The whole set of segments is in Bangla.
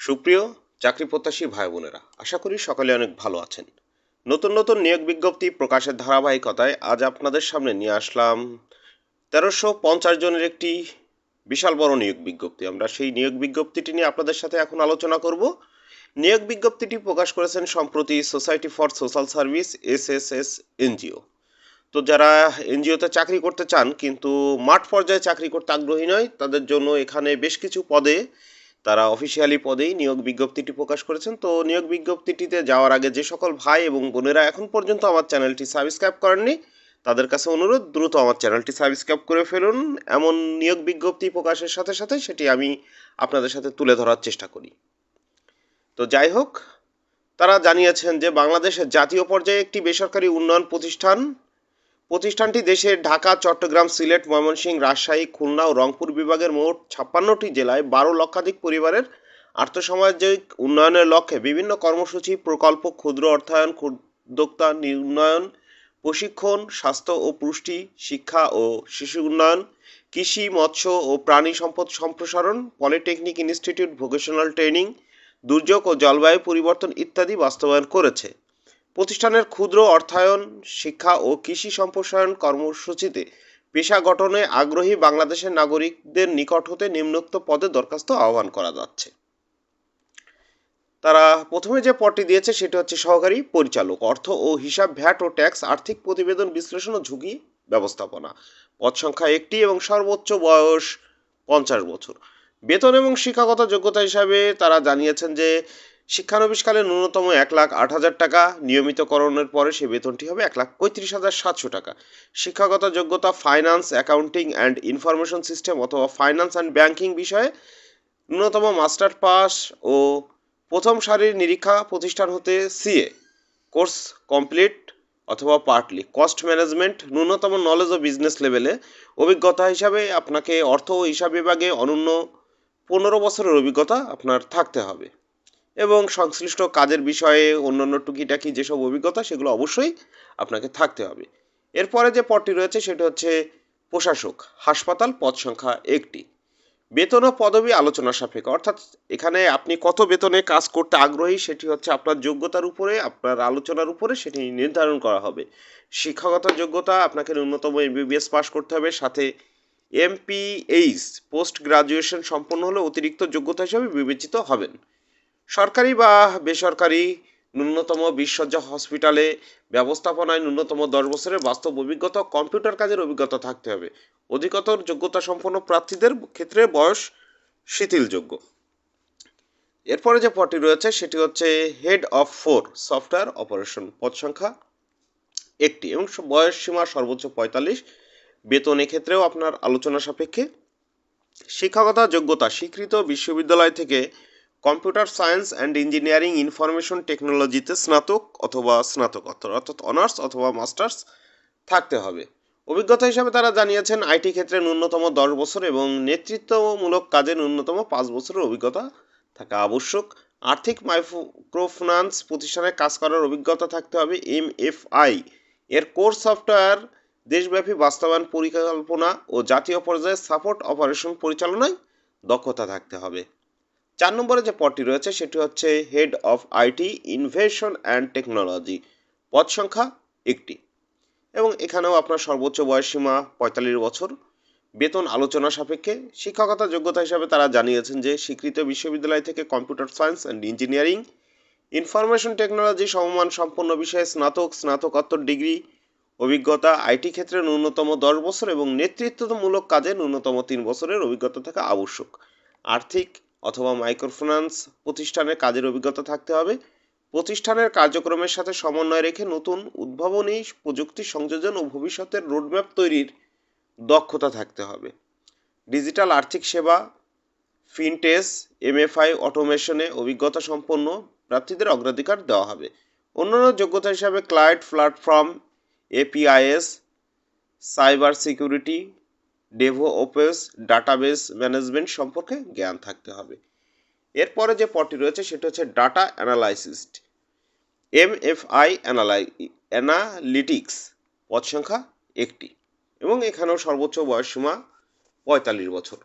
সুপ্রিয় চাকরি প্রত্যাশী ভাই বোনেরা আশা করি সকলে অনেক ভালো আছেন। নতুন নতুন নিয়োগ বিজ্ঞপ্তি প্রকাশের ধারাবাহিকতায় আজ আপনাদের সামনে নিয়ে আসলাম তেরোশো পঞ্চাশ জনের একটি বিশাল বড় নিয়োগ বিজ্ঞপ্তি। আমরা সেই নিয়োগ বিজ্ঞপ্তিটি নিয়ে আপনাদের সাথে এখন আলোচনা করব। নিয়োগ বিজ্ঞপ্তিটি প্রকাশ করেছেন সম্প্রতি society for social service S S S NGO. তো যারা এনজিওতে চাকরি করতে চান, কিন্তু মাঠ পর্যায়ে চাকরি করতে আগ্রহী নয়, তাদের জন্য এখানে বেশ কিছু পদে তারা অফিসিয়ালি পদেই নিয়োগ বিজ্ঞপ্তিটি প্রকাশ করেছেন। তো নিয়োগ বিজ্ঞপ্তিটিতে যাওয়ার আগে যে সকল ভাই এবং বোনেরা এখন পর্যন্ত আমার চ্যানেলটি সাবস্ক্রাইব করেননি, তাদের কাছে অনুরোধ, দ্রুত আমার চ্যানেলটি সাবস্ক্রাইব করে ফেলুন। এমন নিয়োগ বিজ্ঞপ্তি প্রকাশের সাথে সাথে সেটি আমি আপনাদের সাথে তুলে ধরার চেষ্টা করি। তো যাই হোক, তারা জানিয়েছেন যে বাংলাদেশের জাতীয় পর্যায়ে একটি বেসরকারি উন্নয়ন প্রতিষ্ঠান প্রতিষ্ঠানটি দেশের ঢাকা, চট্টগ্রাম, সিলেট, ময়মনসিংহ, রাজশাহী, খুলনা ও রংপুর বিভাগের মোট ছাপ্পান্নটি জেলায় বারো লক্ষাধিক পরিবারের আর্থসামাজিক উন্নয়নের লক্ষ্যে বিভিন্ন কর্মসূচি, প্রকল্প, ক্ষুদ্র অর্থায়ন, উদ্যোক্তা উন্নয়ন প্রশিক্ষণ, স্বাস্থ্য ও পুষ্টি, শিক্ষা ও শিশু উন্নয়ন, কৃষি, মৎস্য ও প্রাণী সম্পদ সম্প্রসারণ, পলিটেকনিক ইনস্টিটিউট, ভোকেশনাল ট্রেনিং, দুর্যোগ ও জলবায়ু পরিবর্তন ইত্যাদি বাস্তবায়ন করেছে। প্রতিষ্ঠানের ক্ষুদ্র অর্থায়ন, শিক্ষা ও কৃষি সম্প্রসারণ কর্মসূচিতে পেশা গঠনে আগ্রহী বাংলাদেশের নাগরিকদের নিকট হতে নিম্নোক্ত পদে দরখাস্ত আহ্বান করা যাচ্ছে। তারা প্রথমে যে পদটি দিয়েছে সেটি হচ্ছে সহকারী পরিচালক, অর্থ ও হিসাব, ভ্যাট ও ট্যাক্স, আর্থিক প্রতিবেদন বিশ্লেষণ ও ঝুঁকি ব্যবস্থাপনা। পদ সংখ্যা একটি এবং সর্বোচ্চ বয়স পঞ্চাশ বছর। বেতন এবং শিক্ষাগত যোগ্যতা হিসাবে তারা জানিয়েছেন যে শিক্ষানবিশকালে ন্যূনতম এক লাখ আট হাজার টাকা, নিয়মিতকরণের পরে সে বেতনটি হবে এক লাখ পঁয়ত্রিশ হাজার সাতশো টাকা। শিক্ষাগত যোগ্যতা finance accounting and information system অথবা ফাইন্যান্স অ্যান্ড ব্যাংকিং বিষয়ে ন্যূনতম মাস্টার পাস ও প্রথম সারির নিরীক্ষা প্রতিষ্ঠান হতে সিএ কোর্স কমপ্লিট অথবা পার্টলি কস্ট ম্যানেজমেন্ট ন্যূনতম নলেজ ও বিজনেস লেভেলে অভিজ্ঞতা হিসাবে আপনাকে অর্থ ও হিসাব বিভাগে অনন্য পনেরো বছরের অভিজ্ঞতা আপনার থাকতে হবে। এবং সংশ্লিষ্ট কাজের বিষয়ে অন্য অন্যান্য টুকিটাকি যেসব অভিজ্ঞতা, সেগুলো অবশ্যই আপনাকে থাকতে হবে। এরপরে যে পদটি রয়েছে, সেটি হচ্ছে প্রশাসক, হাসপাতাল পদ সংখ্যা একটি। বেতন ও পদবি আলোচনা সাপেক্ষ। অর্থাৎ এখানে আপনি কত বেতনে কাজ করতে আগ্রহী, সেটি হচ্ছে আপনার যোগ্যতার উপরে, আপনার আলোচনার উপরে, সেটি নির্ধারণ করা হবে। শিক্ষাগত যোগ্যতা, আপনাকে ন্যূনতম এমবিবিএস পাস করতে হবে। সাথে এমপিএইচ পোস্ট গ্রাজুয়েশন সম্পন্ন হলে অতিরিক্ত যোগ্যতা হিসাবে বিবেচিত হবেন। সরকারি বা বেসরকারি ন্যূনতম বিশ্বজ্জা হসপিটালে ব্যবস্থাপনায় ন্যূনতম দশ বছরের বাস্তব অভিজ্ঞতা কম্পিউটার কাজের অভিজ্ঞতা থাকতে হবে। অধিকতর যোগ্যতা সম্পন্ন প্রার্থীদের ক্ষেত্রে বয়স শিথিলযোগ্য। এরপরে যে পদটি রয়েছে, সেটি হচ্ছে head of for software operation পদ সংখ্যা একটি এবং বয়স সীমা সর্বোচ্চ পঁয়তাল্লিশ। বেতন এক্ষেত্রেও আপনার আলোচনা সাপেক্ষে। শিক্ষাগত যোগ্যতা, স্বীকৃত বিশ্ববিদ্যালয় থেকে computer science and engineering information টেকনোলজিতে স্নাতক অথবা স্নাতকোত্তর, অর্থাৎ অনার্স অথবা মাস্টার্স থাকতে হবে। অভিজ্ঞতা হিসাবে তারা জানিয়েছেন, আইটি ক্ষেত্রে ন্যূনতম দশ বছর এবং নেতৃত্বমূলক কাজে ন্যূনতম পাঁচ বছরের অভিজ্ঞতা থাকা আবশ্যক। আর্থিক মাইক্রোফিন্যান্স প্রতিষ্ঠানে কাজ করার অভিজ্ঞতা থাকতে হবে এম এফ আই এর কোর সফটওয়্যার, দেশব্যাপী বাস্তবায়ন পরিকল্পনা ও জাতীয় পর্যায়ে সাপোর্ট অপারেশন পরিচালনায় দক্ষতা থাকতে হবে। চার নম্বরে যে পদটি রয়েছে, সেটি হচ্ছে head of IT innovation and technology পদ সংখ্যা একটি। এবং এখানেও আপনার সর্বোচ্চ বয়সসীমা পঁয়তাল্লিশ বছর। বেতন আলোচনা সাপেক্ষে। শিক্ষকতা যোগ্যতা হিসাবে তারা জানিয়েছেন যে, স্বীকৃত বিশ্ববিদ্যালয় থেকে computer science and engineering, information technology সমমান সম্পন্ন বিষয়ে স্নাতক, স্নাতকোত্তর ডিগ্রি, অভিজ্ঞতা আইটি ক্ষেত্রে ন্যূনতম দশ বছর এবং নেতৃত্বমূলক কাজে ন্যূনতম তিন বছরের অভিজ্ঞতা থাকা আবশ্যক। আর্থিক অথবা মাইক্রোফিন্যান্স প্রতিষ্ঠানের কাজের অভিজ্ঞতা থাকতে হবে। প্রতিষ্ঠানের কার্যক্রমের সাথে সমন্বয় রেখে নতুন উদ্ভাবনী প্রযুক্তি সংযোজন ও ভবিষ্যতের রোডম্যাপ তৈরির দক্ষতা থাকতে হবে। ডিজিটাল আর্থিক সেবা ফিনটেস এমএফআই অটোমেশনে অভিজ্ঞতা সম্পন্ন প্রার্থীদের অগ্রাধিকার দেওয়া হবে। অন্যান্য যোগ্যতা হিসাবে client platform APIs cyber security DevOps database management সম্পর্কে জ্ঞান থাকতে হবে। এরপরে যে পদটি রয়েছে, সেটা হচ্ছে data analyst M F I অ্যানালাই analytics পদ সংখ্যা একটি এবং এখানেও সর্বোচ্চ বয়সসীমা পঁয়তাল্লিশ বছর।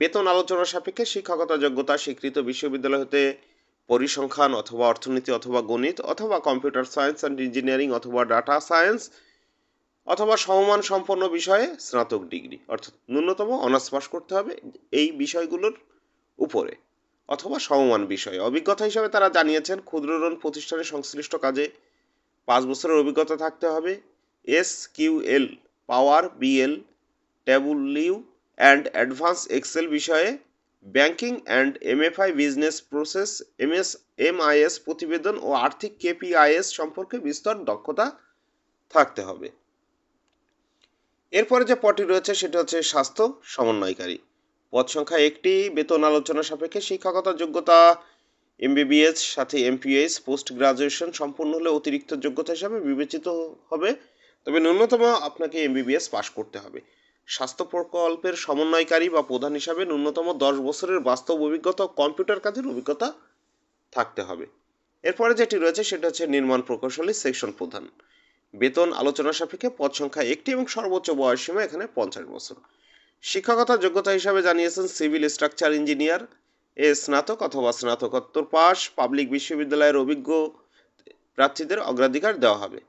বেতন আলোচনা সাপেক্ষে শিক্ষকতা যোগ্যতা, স্বীকৃত বিশ্ববিদ্যালয় হতে পরিসংখ্যান অথবা অর্থনীতি অথবা গণিত অথবা কম্পিউটার সায়েন্স অ্যান্ড ইঞ্জিনিয়ারিং অথবা ডাটা সায়েন্স অথবা সমমান সম্পন্ন বিষয়ে স্নাতক ডিগ্রি, অর্থাৎ ন্যূনতম অনার্স পাস করতে হবে এই বিষয়গুলোর উপরে, অথবা সমমান বিষয়ে। অভিজ্ঞতা হিসাবে তারা জানিয়েছেন, ক্ষুদ্র ঋণ প্রতিষ্ঠানের সংশ্লিষ্ট কাজে পাঁচ বছরের অভিজ্ঞতা থাকতে হবে। S Q L, power BI Tableau and advance excel বিষয়ে banking and MFI business process, MS, MIS প্রতিবেদন ও আর্থিক কেপিআইএস সম্পর্কে বিস্তর দক্ষতা থাকতে হবে। এরপরে যে পদটি রয়েছে, সেটা হচ্ছে স্বাস্থ্য সমন্বয়কারী। পদ সংখ্যা একটি, বেতন আলোচনা সাপেক্ষে শিক্ষকতার যোগ্যতা এমবিবিএস সাথে এমপিএস পোস্ট গ্রাজুয়েশন সম্পূর্ণ হলে অতিরিক্ত যোগ্যতা হিসাবে বিবেচিত হবে। তবে ন্যূনতম আপনাকে এমবিবিএস পাশ করতে হবে। স্বাস্থ্য প্রকল্পের সমন্বয়কারী বা প্রধান হিসাবে ন্যূনতম দশ বছরের বাস্তব অভিজ্ঞতা কম্পিউটার কাজের অভিজ্ঞতা থাকতে হবে। এরপরে যেটি রয়েছে, সেটা হচ্ছে নির্মাণ প্রকৌশলী সেকশন প্রধান। বেতন আলোচনা সাপেক্ষে পদ সংখ্যা একটি এবং সর্বোচ্চ বয়স সীমা এখানে পঞ্চাশ বছর। শিক্ষকতা যোগ্যতা হিসাবে জানিয়েছেন সিভিল স্ট্রাকচার ইঞ্জিনিয়ার, এ স্নাতক অথবা স্নাতকোত্তর পাশ, পাবলিক বিশ্ববিদ্যালয়ের অভিজ্ঞ প্রার্থীদের অগ্রাধিকার দেওয়া হবে।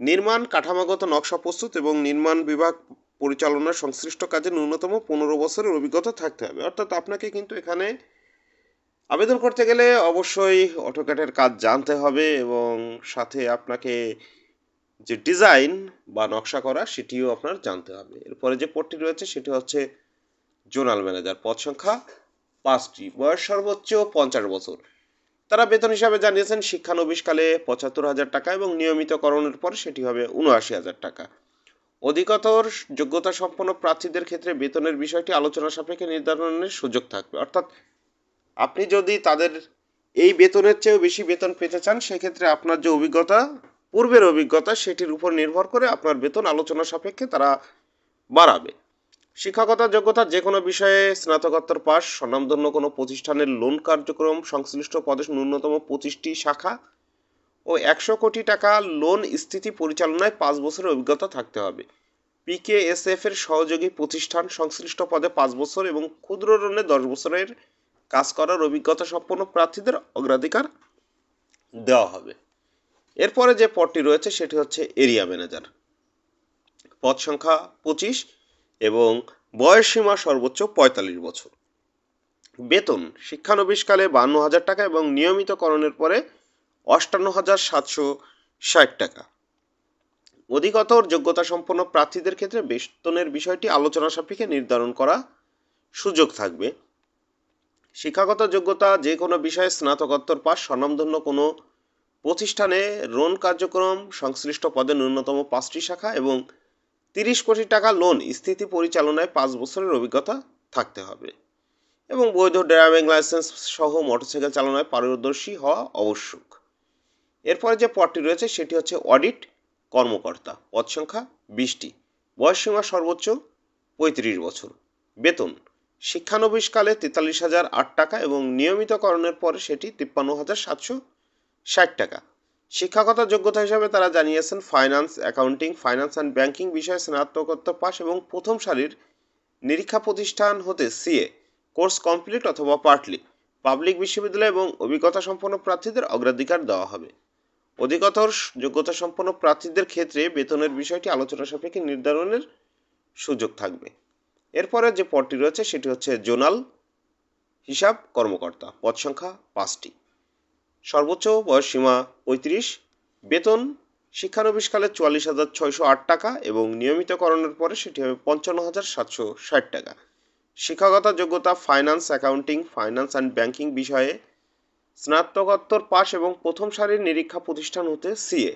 নির্মাণ কাঠামোগত নকশা প্রস্তুত এবং নির্মাণ বিভাগ পরিচালনার সংশ্লিষ্ট কাজে ন্যূনতম পনেরো বছরের অভিজ্ঞতা থাকতে হবে। অর্থাৎ আপনাকে কিন্তু এখানে আবেদন করতে গেলে অবশ্যই অটোক্যাটের কাজ জানতে হবে এবং সাথে আপনাকে যে ডিজাইন বা নকশা করা সেটিও আপনার জানতে হবে। এরপরে যে পদটি রয়েছে সেটি হচ্ছে জোনাল ম্যানেজার পদ সংখ্যা পাঁচটি। বয়স সর্বোচ্চ পঞ্চাশ বছর। তারা বেতন হিসাবে জানিয়েছেন শিক্ষানবিশকালে পঁচাত্তর হাজার টাকা এবং নিয়মিতকরণের পর সেটি হবে উনআশি হাজার টাকা। অধিকতর যোগ্যতা সম্পন্ন প্রার্থীদের ক্ষেত্রে বেতনের বিষয়টি আলোচনা সাপেক্ষে নির্ধারণের সুযোগ থাকবে। অর্থাৎ আপনি যদি তাদের এই বেতনের চেয়েও বেশি বেতন পেতে চান, সেক্ষেত্রে আপনার যে অভিজ্ঞতা পূর্বের অভিজ্ঞতা সেটির উপর নির্ভর করে আপনার বেতন আলোচনা সাপেক্ষে তারা বাড়াবে। শিক্ষকতা যোগ্যতা যে কোনো বিষয়ে স্নাতকোত্তর পাস, স্বনামধন্য কোনো প্রতিষ্ঠানের লোন কার্যক্রম, সংশ্লিষ্ট পদে ন্যূনতম পঁচিশটি শাখা ও একশো কোটি টাকা লোন স্থিতি পরিচালনায় পাঁচ বছরের অভিজ্ঞতা থাকতে হবে। পিকেএসএফ এর সহযোগী প্রতিষ্ঠান সংশ্লিষ্ট পদে পাঁচ বছর এবং ক্ষুদ্র ঋণে দশ বছরের কাজ করার অভিজ্ঞতা সম্পন্ন প্রার্থীদের অগ্রাধিকার দেওয়া হবে। এরপরে যে পদটি রয়েছে সেটি হচ্ছে এরিয়া ম্যানেজার। পদ সংখ্যা পঁচিশ এবং বয়স সীমা সর্বোচ্চ পঁয়তাল্লিশ বছর। বেতন শিক্ষানবিশকালে বান্ন হাজার টাকা এবং নিয়মিতকরণের পরে অষ্টান্ন হাজার সাতশো ষাট টাকা। অধিকতর যোগ্যতা সম্পন্ন প্রার্থীদের ক্ষেত্রে বেতনের বিষয়টি আলোচনা সাপেক্ষে নির্ধারণ করা সুযোগ থাকবে। শিক্ষাগত যোগ্যতা যে কোনো বিষয়ে স্নাতকোত্তর পাস, স্বনামধন্য কোনো প্রতিষ্ঠানে ঋণ কার্যক্রম সংশ্লিষ্ট পদে ন্যূনতম পাঁচটি শাখা এবং তিরিশ কোটি টাকা লোন স্থিতি পরিচালনায় পাঁচ বছরের অভিজ্ঞতা থাকতে হবে। এবং বৈধ ড্রাইভিং লাইসেন্স সহ মোটরসাইকেল চালানোয় পারদর্শী হওয়া আবশ্যক। এরপরে যে পদটি রয়েছে সেটি হচ্ছে অডিট কর্মকর্তা। পদ সংখ্যা বিশটি। বয়সসীমা সর্বোচ্চ পঁয়ত্রিশ বছর। বেতন শিক্ষানবিশকালে তেতাল্লিশ হাজার আট টাকা এবং নিয়মিতকরণের পরে সেটি তিপ্পান্ন হাজার সাতশো ষাট টাকা। শিক্ষাগত যোগ্যতা হিসাবে তারা জানিয়েছেন finance accounting finance and banking বিষয়ে স্নাতকোত্তর পাস এবং প্রথম সারির নিরীক্ষা প্রতিষ্ঠান হতে সিএ কোর্স কমপ্লিট অথবা পার্টলি পাবলিক বিশ্ববিদ্যালয় এবং অভিজ্ঞতা সম্পন্ন প্রার্থীদের অগ্রাধিকার দেওয়া হবে। অধিকতর যোগ্যতা সম্পন্ন প্রার্থীদের ক্ষেত্রে বেতনের বিষয়টি আলোচনা সাপেক্ষে নির্ধারণের সুযোগ থাকবে। এরপরে যে পদটি রয়েছে সেটি হচ্ছে জোনাল হিসাব কর্মকর্তা। পদ সংখ্যা পাঁচটি। সর্বোচ্চ বয়স সীমা পঁয়ত্রিশ। বেতন শিক্ষানবিশকালে চুয়াল্লিশ হাজার ছয়শো আট টাকা এবং নিয়মিতকরণের পরে সেটি হবে পঞ্চান্ন হাজার সাতশো ষাট টাকা। শিক্ষাগত যোগ্যতা finance accounting finance and banking বিষয়ে স্নাতকোত্তর পাস এবং প্রথম সারির নিরীক্ষা প্রতিষ্ঠান হতে সিএ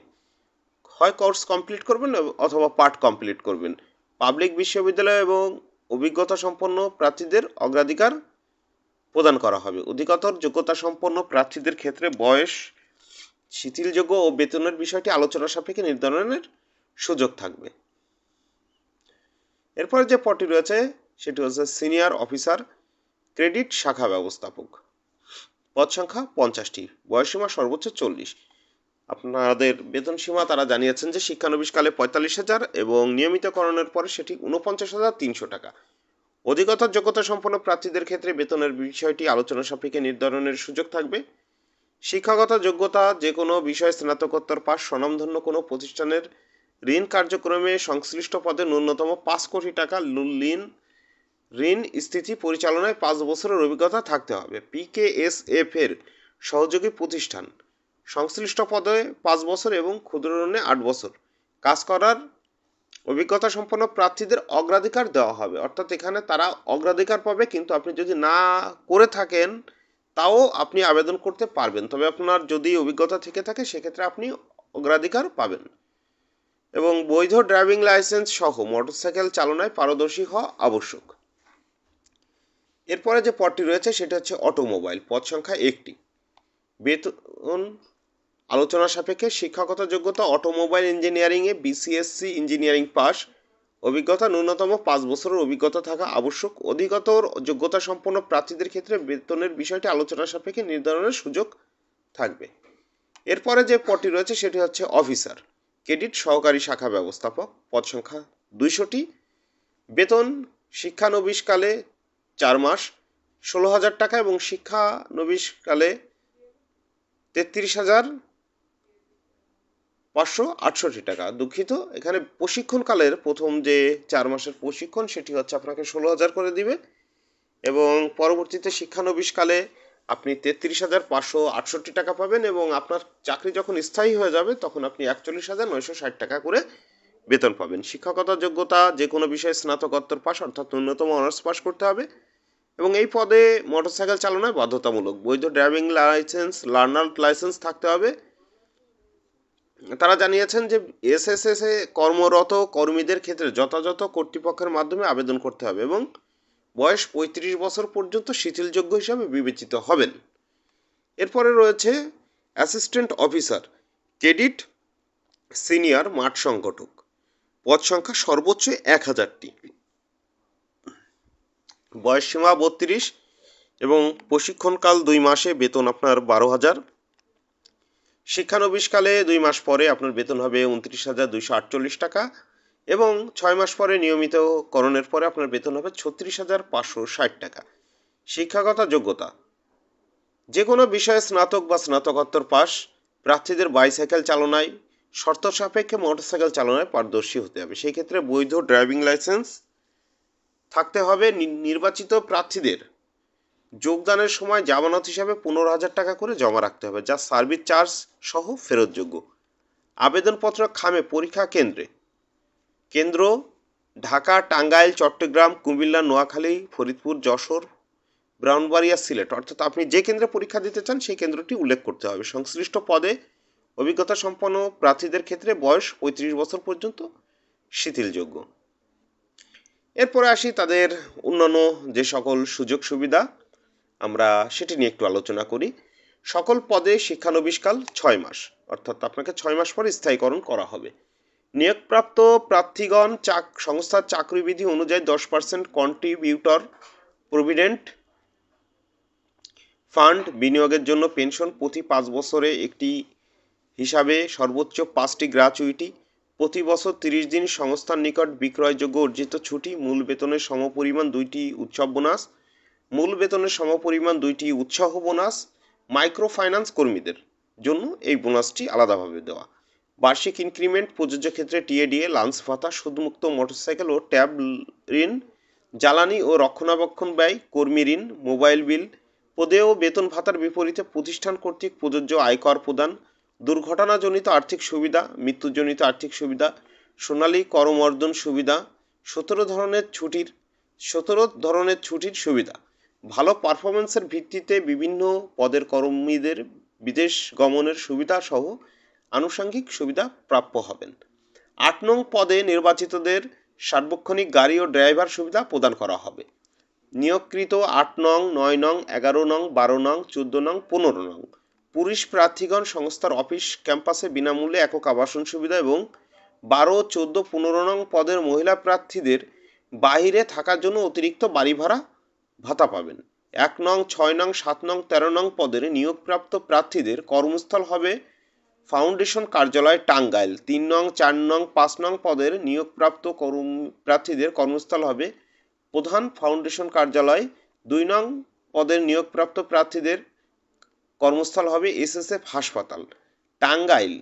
হয় কোর্স কমপ্লিট করবেন অথবা পার্ট কমপ্লিট করবেন। পাবলিক বিশ্ববিদ্যালয় এবং অভিজ্ঞতা সম্পন্ন প্রার্থীদের অগ্রাধিকার প্রদান করা হবে। অধিকতর যোগ্যতা সম্পন্ন প্রার্থীদের ক্ষেত্রে বয়স, শিথিলযোগ্য ও বেতনের বিষয়টি আলোচনা সাপেক্ষে নির্ধারণের সুযোগ থাকবে। এরপরে যে পদটি রয়েছে, সেটি হচ্ছে সিনিয়র অফিসার, ক্রেডিট শাখা ব্যবস্থাপক। পদ সংখ্যা পঞ্চাশটি বয়সীমা সর্বোচ্চ চল্লিশ। আপনাদের বেতন সীমা তারা জানিয়েছেন যে শিক্ষানবিশকালে পঁয়তাল্লিশ হাজার এবং নিয়মিতকরণের পরে সেটি উনপঞ্চাশ হাজার তিনশো টাকা। অধিকতর যোগ্যতা সম্পন্ন প্রার্থীদের ক্ষেত্রে বেতনের বিষয়টি আলোচনা সাপেক্ষে নির্ধারণের সুযোগ থাকবে। শিক্ষাগত যোগ্যতা যে কোনো বিষয়ে স্নাতকোত্তর পাস, স্বনামধন্য কোনো প্রতিষ্ঠানের ঋণ কার্যক্রমে সংশ্লিষ্ট পদে ন্যূনতম পাঁচ কোটি টাকা ঋণ ঋণ স্থিতি পরিচালনায় পাঁচ বছরের অভিজ্ঞতা থাকতে হবে। পিকেএসএফ এর সহযোগী প্রতিষ্ঠান, সংশ্লিষ্ট পদে পাঁচ বছর এবং ক্ষুদ্র ঋণে আট বছর। কাজ করার অভিজ্ঞতা সম্পন্ন প্রার্থীদের অগ্রাধিকার দেওয়া হবে। অর্থাৎ এখানে তারা অগ্রাধিকার পাবে, কিন্তু আপনি যদি না করে থাকেন, তাও আপনি আবেদন করতে পারবেন। তবে আপনার যদি অভিজ্ঞতা থেকে থাকে, সেক্ষেত্রে আপনি অগ্রাধিকার পাবেন। এবং বৈধ ড্রাইভিং লাইসেন্স সহ মোটরসাইকেল চালনায় পারদর্শী হওয়া আবশ্যক। এরপরে যে পদটি রয়েছে, সেটা হচ্ছে অটোমোবাইল। পদ সংখ্যা একটি। বেতন আলোচনা সাপেক্ষে শিক্ষাগত যোগ্যতা অটোমোবাইল ইঞ্জিনিয়ারিংয়ে বিসিএসসি ইঞ্জিনিয়ারিং পাস। অভিজ্ঞতা ন্যূনতম পাঁচ বছরের অভিজ্ঞতা থাকা আবশ্যক। অধিকতর যোগ্যতা সম্পন্ন প্রার্থীদের ক্ষেত্রে বেতনের বিষয়টি আলোচনা সাপেক্ষে নির্ধারণের সুযোগ থাকবে। এরপরে যে পদটি রয়েছে সেটি হচ্ছে অফিসার। ক্রেডিট সহকারী শাখা ব্যবস্থাপক। পদ সংখ্যা দুইশোটি। বেতন শিক্ষানবিশকালে চার মাস, ষোলো হাজার টাকা এবং শিক্ষানবিশকালে তেত্রিশ হাজার পাঁচশো আটষট্টি টাকা। দুঃখিত, এখানে প্রশিক্ষণকালের প্রথম যে চার মাসের প্রশিক্ষণ, সেটি হচ্ছে আপনাকে ষোলো হাজার করে দিবে এবং পরবর্তীতে শিক্ষানবিশকালে আপনি তেত্রিশ হাজার পাঁচশো আটষট্টি টাকা পাবেন এবং আপনার চাকরি যখন স্থায়ী হয়ে যাবে, তখন আপনি একচল্লিশ হাজার নয়শো ষাট টাকা করে বেতন পাবেন। শিক্ষকতার যোগ্যতা যে কোনো বিষয়ে স্নাতকোত্তর পাস, অর্থাৎ ন্যূনতম অনার্স পাস করতে হবে এবং এই পদে মোটরসাইকেল চালনায় বাধ্যতামূলক। বৈধ ড্রাইভিং লাইসেন্স লার্নার লাইসেন্স থাকতে হবে তারা জানিয়েছেন যে এসএসএস কর্মরত কর্মীদের ক্ষেত্রে যথাযথ কর্তৃপক্ষের মাধ্যমে আবেদন করতে হবে এবং বয়স পঁয়ত্রিশ বছর পর্যন্ত শিথিলযোগ্য হিসাবে বিবেচিত হবেন। এরপরে রয়েছে অ্যাসিস্ট্যান্ট অফিসার, ক্রেডিট সিনিয়র মাঠ সংগঠক। পদ সংখ্যা সর্বোচ্চ এক হাজারটি। বয়স সীমা বত্রিশ এবং প্রশিক্ষণকাল দুই মাসে বেতন আপনার বারো হাজার। শিক্ষানবিশকালে দুই মাস পরে আপনার বেতন হবে উনত্রিশ হাজার দুইশো আটচল্লিশ টাকা এবং ছয় মাস পরে নিয়মিতকরণের পরে আপনার বেতন হবে ছত্রিশ হাজার পাঁচশো ষাট টাকা। শিক্ষাগত যোগ্যতা। যে কোনো বিষয়ে স্নাতক বা স্নাতকোত্তর পাস, প্রার্থীদের বাইসাইকেল চালনায়, শর্ত সাপেক্ষে মোটরসাইকেল চালনায় পারদর্শী হতে হবে। সেই ক্ষেত্রে বৈধ ড্রাইভিং লাইসেন্স থাকতে হবে নির্বাচিত প্রার্থীদের। যোগদানের সময় জামানত হিসাবে পনেরো হাজার টাকা করে জমা রাখতে হবে, যা সার্ভিস চার্জ সহ ফেরতযোগ্য। আবেদনপত্র খামে পরীক্ষা কেন্দ্রে। কেন্দ্র, ঢাকা, টাঙ্গাইল, চট্টগ্রাম, কুমিল্লা, নোয়াখালী, ফরিদপুর, যশোর ব্রাউনবাড়িয়া সিলেট। অর্থাৎ আপনি যে কেন্দ্রে পরীক্ষা দিতে চান, সেই কেন্দ্রটি উল্লেখ করতে হবে। সংশ্লিষ্ট পদে অভিজ্ঞতা সম্পন্ন প্রার্থীদের ক্ষেত্রে বয়স পঁয়ত্রিশ বছর পর্যন্ত শিথিলযোগ্য। এরপরে আসি তাদের অন্যান্য যে সকল সুযোগ সুবিধা আমরা সেটি নিয়ে একটু আলোচনা করি। সকল পদে শিক্ষানবিষ্কাল ছয় মাস, অর্থাৎ আপনাকে ছয় মাস পর স্থায়ীকরণ করা হবে। নিয়োগপ্রাপ্ত প্রার্থীগণ চাক, সংস্থার চাকরিবিধি অনুযায়ী দশ পার্সেন্ট কন্ট্রিবিউটর প্রভিডেন্ট ফান্ড বিনিয়োগের জন্য পেনশন প্রতি পাঁচ বছরে একটি হিসাবে সর্বোচ্চ পাঁচটি গ্রাচুইটি, প্রতি বছর তিরিশ দিন সংস্থার নিকট বিক্রয়যোগ্য অর্জিত ছুটি, মূল বেতনের সমপরিমাণ দুইটি উৎসব বোনাস মূল বেতনের সমপরিমাণ দুইটি উৎসাহ বোনাস মাইক্রো ফাইন্যান্স কর্মীদের জন্য এই বোনাসটি আলাদাভাবে দেওয়া। বার্ষিক ইনক্রিমেন্ট প্রযোজ্য ক্ষেত্রে টিএডিএ, লাঞ্চ ভাতা, সুদমুক্ত মোটরসাইকেল ও ট্যাব ঋণ, জ্বালানি ও রক্ষণাবেক্ষণ ব্যয়, কর্মী ঋণ, মোবাইল বিল, পদে ও বেতন ভাতার বিপরীতে প্রতিষ্ঠান কর্তৃক প্রযোজ্য আয়কর প্রদান, দুর্ঘটনাজনিত আর্থিক সুবিধা, মৃত্যুজনিত আর্থিক সুবিধা, সোনালী করমর্দন সুবিধা, সতেরো ধরনের ছুটির, সতেরো ধরনের ছুটির সুবিধা। ভালো পারফরমেন্সের ভিত্তিতে বিভিন্ন পদের কর্মীদের বিদেশ গমনের সুবিধা সহ আনুষঙ্গিক সুবিধা প্রাপ্য হবেন। আট নং পদে নির্বাচিতদের সার্বক্ষণিক গাড়ি ও ড্রাইভার সুবিধা প্রদান করা হবে। নিয়োগকৃত আট নং, নয় নং, এগারো নং, বারো নং, চোদ্দ নং, পনেরো নং। পুরুষ প্রার্থীগণ সংস্থার অফিস ক্যাম্পাসে বিনামূল্যে একক আবাসন সুবিধা এবং বারো, চোদ্দ, পনেরো নং পদের মহিলা প্রার্থীদের বাহিরে থাকার জন্য অতিরিক্ত বাড়ি ভাড়া ভাতা পাবেন। এক নং, ছয় নং, সাত নং, তেরো নং পদের নিয়োগপ্রাপ্ত প্রার্থীদের কর্মস্থল হবে ফাউন্ডেশন কার্যালয় টাঙ্গাইল। তিন নং, চার নং, পাঁচ নং পদের নিয়োগপ্রাপ্ত কর্ম, প্রার্থীদের কর্মস্থল হবে প্রধান ফাউন্ডেশন কার্যালয়। দুই নং পদের নিয়োগপ্রাপ্ত প্রার্থীদের কর্মস্থল হবে এসএসএফ হাসপাতাল টাঙ্গাইল।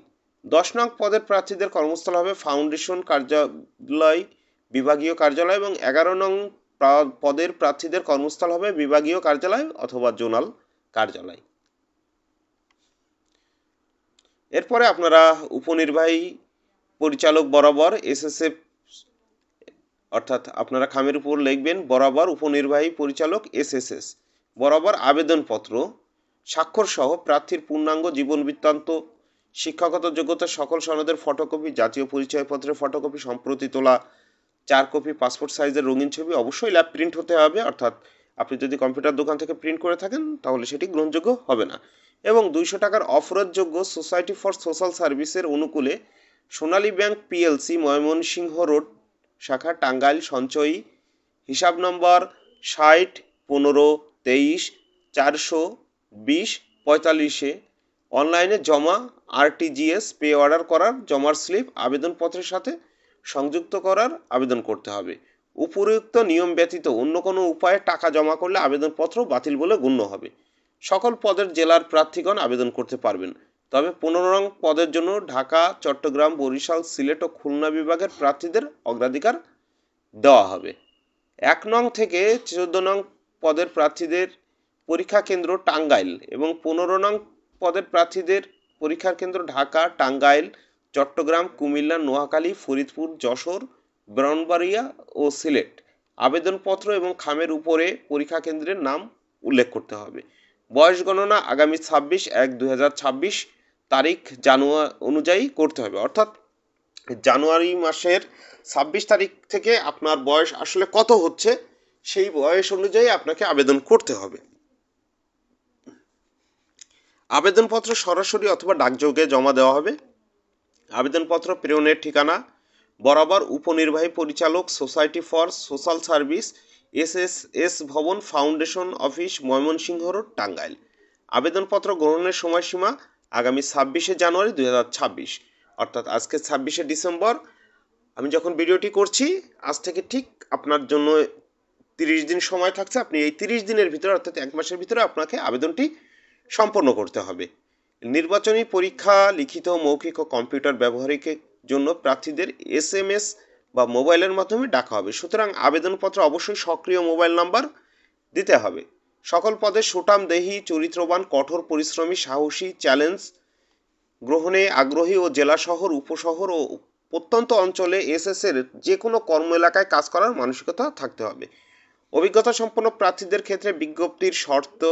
দশ নং পদের প্রার্থীদের কর্মস্থল হবে ফাউন্ডেশন কার্যালয়, বিভাগীয় কার্যালয় এবং এগারো নং পদের প্রার্থীদের কর্মস্থল হবে বিভাগীয় কার্যালয় অথবা জোনাল কার্যালয়। এরপরে আপনারা উপনির্বাহী পরিচালক বরাবর এসএসএফ অর্থাৎ আপনারা খামের উপর লিখবেন, বরাবর উপনির্বাহী পরিচালক এসএসএস। বরাবর আবেদনপত্র, স্বাক্ষর সহ প্রার্থীর পূর্ণাঙ্গ জীবন বৃত্তান্ত, শিক্ষাগত যোগ্যতা সকল সনদের ফটোকপি, জাতীয় পরিচয়পত্রের ফটোকপি সম্প্রতি তোলা চার কপি পাসপোর্ট সাইজের রঙিন ছবি অবশ্যই ল্যাব প্রিন্ট হতে হবে। অর্থাৎ আপনি যদি কম্পিউটার দোকান থেকে প্রিন্ট করে থাকেন, তাহলে সেটি গ্রহণযোগ্য হবে না। এবং দুইশো টাকার অফরোধযোগ্য সোসাইটি ফর সোশ্যাল সার্ভিসের অনুকূলে Sonali bank PLC Mymensingh road, শাখা টাঙ্গাইল, সঞ্চয়ী, হিসাব নম্বর ষাট, পনেরো, তেইশ, চারশো বিশ, পঁয়তাল্লিশে। অনলাইনে জমা আরটিজিএস পে অর্ডার করার, জমার স্লিপ আবেদনপত্রের সাথে সংযুক্ত করার আবেদন করতে হবে। উপরোক্ত নিয়ম ব্যতীত অন্য কোনো উপায়ে টাকা জমা করলে আবেদনপত্র বাতিল বলে গণ্য হবে। সকল পদের জেলার প্রার্থীগণ আবেদন করতে পারবেন। তবে পনেরো নং পদের জন্য ঢাকা, চট্টগ্রাম, বরিশাল, সিলেট ও খুলনা বিভাগের প্রার্থীদের অগ্রাধিকার দেওয়া হবে। এক নং থেকে চোদ্দ নং পদের প্রার্থীদের পরীক্ষা কেন্দ্র টাঙ্গাইল এবং পনেরো নং পদের প্রার্থীদের পরীক্ষার কেন্দ্র ঢাকা, টাঙ্গাইল চট্টগ্রাম, কুমিল্লা, নোয়াখালী, ফরিদপুর, যশোর ব্রাউনবাড়িয়া ও সিলেট। আবেদনপত্র এবং খামের উপরে পরীক্ষা কেন্দ্রের নাম উল্লেখ করতে হবে। বয়স গণনা আগামী ছাব্বিশ এক ছাব্বিশ তারিখ জানুয়ারি অনুযায়ী করতে হবে। অর্থাৎ জানুয়ারি মাসের ছাব্বিশ তারিখ থেকে আপনার বয়স আসলে কত হচ্ছে, সেই বয়স অনুযায়ী আপনাকে আবেদন করতে হবে। আবেদনপত্র সরাসরি অথবা ডাকযোগে জমা দেওয়া হবে। আবেদনপত্র প্রেরণের ঠিকানা বরাবর উপনির্বাহী পরিচালক society for social service S S S ভবন, foundation office, Mymensingh road, Tangail. আবেদনপত্র গ্রহণের সময়সীমা আগামী ছাব্বিশে জানুয়ারি দু ছাব্বিশ, অর্থাৎ আজকে ছাব্বিশে ডিসেম্বর। আমি যখন ভিডিওটি করছি, আজ থেকে ঠিক আপনার জন্য তিরিশ দিন সময় থাকছে। আপনি এই তিরিশ দিনের ভিতরে, অর্থাৎ এক মাসের ভিতরে আপনাকে আবেদনটি সম্পন্ন করতে হবে। নির্বাচনী পরীক্ষা, লিখিত মৌখিক ও কম্পিউটার ব্যবহারিকের জন্য প্রার্থীদের এস এম এস বা মোবাইলের মাধ্যমে ডাকা হবে। সুতরাং আবেদনপত্র অবশ্যই সক্রিয় মোবাইল নাম্বার দিতে হবে। সকল পদে সুটাম দেহি, চরিত্রবান, কঠোর পরিশ্রমী, সাহসী, চ্যালেঞ্জ গ্রহণে আগ্রহী ও জেলা শহর, উপশহর ও প্রত্যন্ত অঞ্চলে এসএসের যে কোনো কর্ম এলাকায় কাজ করার মানসিকতা থাকতে হবে। অভিজ্ঞতা সম্পন্ন প্রার্থীদের ক্ষেত্রে বিজ্ঞপ্তির শর্ত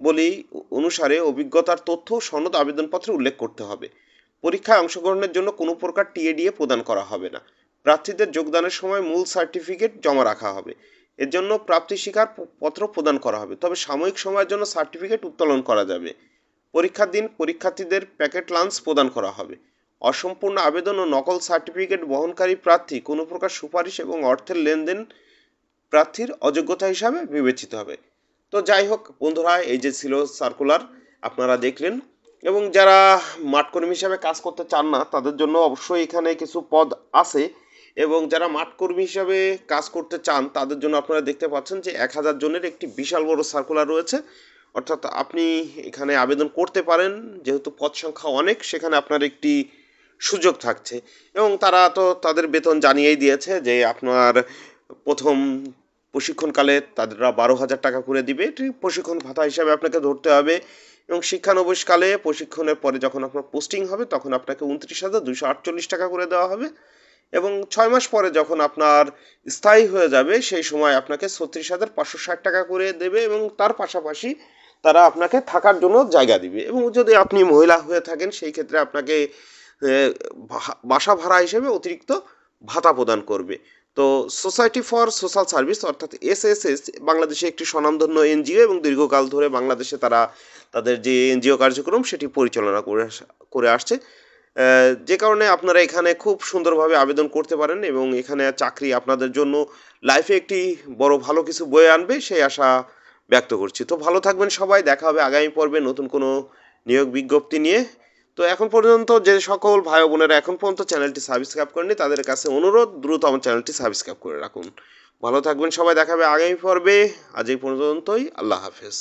বলি অনুসারে অভিজ্ঞতার তথ্য সনদ আবেদনপত্রে উল্লেখ করতে হবে। পরীক্ষায় অংশগ্রহণের জন্য কোনো প্রকার টিএডিএ প্রদান করা হবে না। প্রার্থীদের যোগদানের সময় মূল সার্টিফিকেট জমা রাখা হবে। এর জন্য প্রাপ্তি স্বীকার পত্র প্রদান করা হবে। তবে সাময়িক সময়ের জন্য সার্টিফিকেট উত্তোলন করা যাবে। পরীক্ষার দিন পরীক্ষার্থীদের প্যাকেট লাঞ্চ প্রদান করা হবে। অসম্পূর্ণ আবেদন ও নকল সার্টিফিকেট বহনকারী প্রার্থী কোনো প্রকার সুপারিশ এবং অর্থের লেনদেন প্রার্থীর অযোগ্যতা হিসাবে বিবেচিত হবে। তো যাই হোক, বন্ধুরা, এই যে ছিল সার্কুলার আপনারা দেখলেন। এবং যারা মাঠকর্মী হিসাবে কাজ করতে চান না, তাদের জন্য অবশ্যই এখানে কিছু পদ আছে। এবং যারা মাঠকর্মী হিসাবে কাজ করতে চান, তাদের জন্য আপনারা দেখতে পাচ্ছেন যে এক হাজার জনের একটি বিশাল বড় সার্কুলার রয়েছে। অর্থাৎ আপনি এখানে আবেদন করতে পারেন, যেহেতু পদ সংখ্যা অনেক, সেখানে আপনার একটি সুযোগ থাকছে। এবং তারা তো তাদের বেতন জানিয়েই দিয়েছে যে আপনার প্রথম প্রশিক্ষণকালে তারা বারো হাজার টাকা করে দিবে। এটি প্রশিক্ষণ ভাতা হিসাবে আপনাকে ধরতে হবে এবং শিক্ষানবিশকালে প্রশিক্ষণের পরে যখন আপনার পোস্টিং হবে, তখন আপনাকে উনত্রিশ হাজার দুশো আটচল্লিশ টাকা করে দেওয়া হবে এবং ছয় মাস পরে যখন আপনার স্থায়ী হয়ে যাবে, সেই সময় আপনাকে ছত্রিশ হাজার পাঁচশো ষাট টাকা করে দেবে এবং তার পাশাপাশি তারা আপনাকে থাকার জন্য জায়গা দিবে এবং যদি আপনি মহিলা হয়ে থাকেন, সেই ক্ষেত্রে আপনাকে বাসা ভাড়া হিসেবে অতিরিক্ত ভাতা প্রদান করবে। তো সোসাইটি ফর সোশ্যাল সার্ভিস অর্থাৎ এসএসএস বাংলাদেশে একটি স্বনামধন্য এনজিও এবং দীর্ঘকাল ধরে বাংলাদেশে তারা তাদের যে এনজিও কার্যক্রম, সেটি পরিচালনা করে করে আসছে। যে কারণে আপনারা এখানে খুব সুন্দরভাবে আবেদন করতে পারেন এবং এখানে চাকরি আপনাদের জন্য লাইফে একটি বড় ভালো কিছু বয়ে আনবে, সেই আশা ব্যক্ত করছি। তো ভালো থাকবেন সবাই, দেখা হবে আগামী পর্বে নতুন কোনো নিয়োগ বিজ্ঞপ্তি নিয়ে। তো এখন পর্যন্ত যে সকল ভাই বোনেরা এখন পর্যন্ত চ্যানেলটি সাবস্ক্রাইব করেনি তাদের কাছে অনুরোধ, দ্রুত আমার চ্যানেলটি সাবস্ক্রাইব করে রাখুন। ভালো থাকবেন সবাই, দেখাবে আগামী পর্বে। আজ এই পর্যন্তই, আল্লাহ হাফেজ।